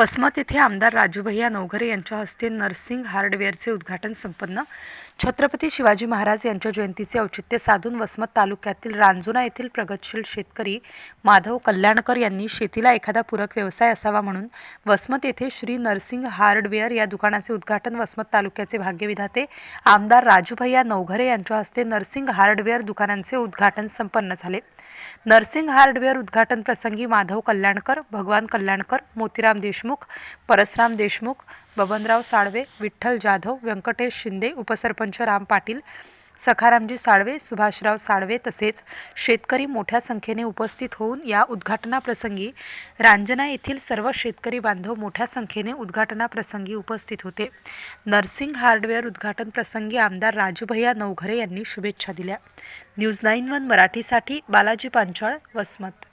वसमत येथे आमदार राजूभैया नवघरे यांच्या हस्ते नर्सिंग हार्डवेअरचे उद्घाटन संपन्न. छत्रपती शिवाजी महाराज यांच्या जयंतीचे औचित्य साधून वसमत तालुक्यातील रांजुना येथील प्रगतशील शेतकरी माधव कल्याणकर यांनी शेतीला एखादा पूरक व्यवसाय असावा म्हणून वसमत येथे श्री नर्सिंग हार्डवेअर या दुकानाचे उद्घाटन वसमत तालुक्याचे भाग्यविधाते आमदार राजूभैया नवघरे यांच्या हस्ते नर्सिंग हार्डवेअर दुकानांचे उद्घाटन संपन्न झाले. नर्सिंग हार्डवेअर उद्घाटन प्रसंगी माधव कल्याणकर भगवान कल्याणकर मोतीराम देशमुख देशमुख परसराम देशमुख बबनराव साळवे विठ्ठल जाधव व्यंकटेश शिंदे उपसरपंच राम पाटील सखारामजी साळवे सुभाषराव साळवे तसेच शेतकरी मोठ्या संख्येने उपस्थित होऊन या उद्घाटनाप्रसंगी रांजना येथील सर्व शेतकरी बांधव मोठ्या संख्येने उद्घाटनाप्रसंगी उपस्थित होते. नर्सिंग हार्डवेअर उद्घाटन प्रसंगी आमदार राजूभैया नवघरे यांनी शुभेच्छा दिल्या. न्यूज नाईन वन मराठीसाठी बालाजी पांचाळ वसमत.